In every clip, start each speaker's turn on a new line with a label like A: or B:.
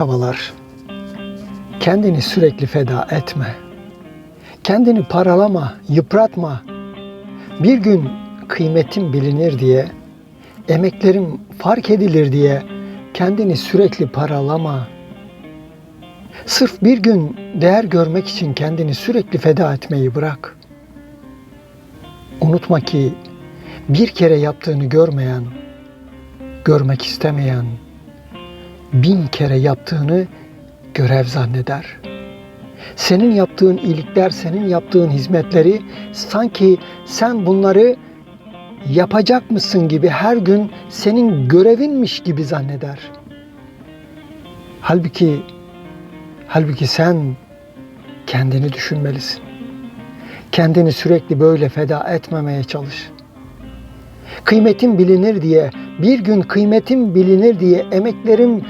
A: Havalar. Kendini sürekli feda etme. Kendini paralama, yıpratma. Bir gün kıymetin bilinir diye, emeklerim fark edilir diye kendini sürekli paralama. Sırf bir gün değer görmek için kendini sürekli feda etmeyi bırak. Unutma ki bir kere yaptığını görmeyen, görmek istemeyen, bin kere yaptığını görev zanneder. Senin yaptığın iyilikler, senin yaptığın hizmetleri sanki sen bunları yapacak mısın gibi her gün senin görevinmiş gibi zanneder. Halbuki halbuki sen kendini düşünmelisin. Kendini sürekli böyle feda etmemeye çalış. Kıymetin bilinir diye, bir gün kıymetin bilinir diye, emeklerin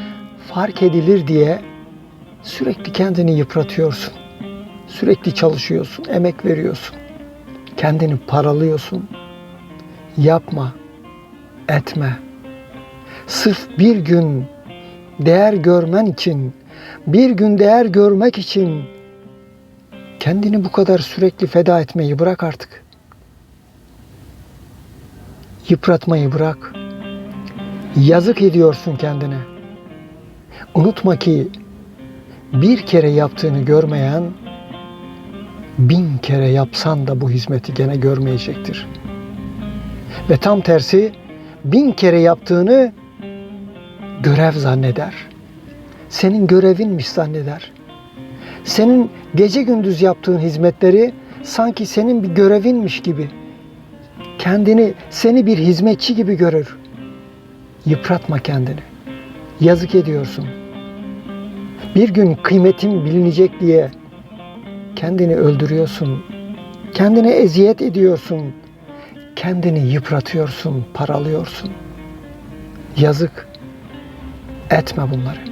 A: fark edilir diye sürekli kendini yıpratıyorsun. Sürekli çalışıyorsun, emek veriyorsun. Kendini paralıyorsun. Yapma, etme. Sırf bir gün değer görmen için, bir gün değer görmek için kendini bu kadar sürekli feda etmeyi bırak artık. Yıpratmayı bırak. Yazık ediyorsun kendine. Unutma ki bir kere yaptığını görmeyen bin kere yapsan da bu hizmeti gene görmeyecektir. Ve tam tersi bin kere yaptığını görev zanneder. Senin görevinmiş zanneder. Senin gece gündüz yaptığın hizmetleri sanki senin bir görevinmiş gibi kendini seni bir hizmetçi gibi görür. Yıpratma kendini. Yazık ediyorsun. Bir gün kıymetin bilinecek diye kendini öldürüyorsun. Kendine eziyet ediyorsun. Kendini yıpratıyorsun, paralıyorsun. Yazık. Etme bunları.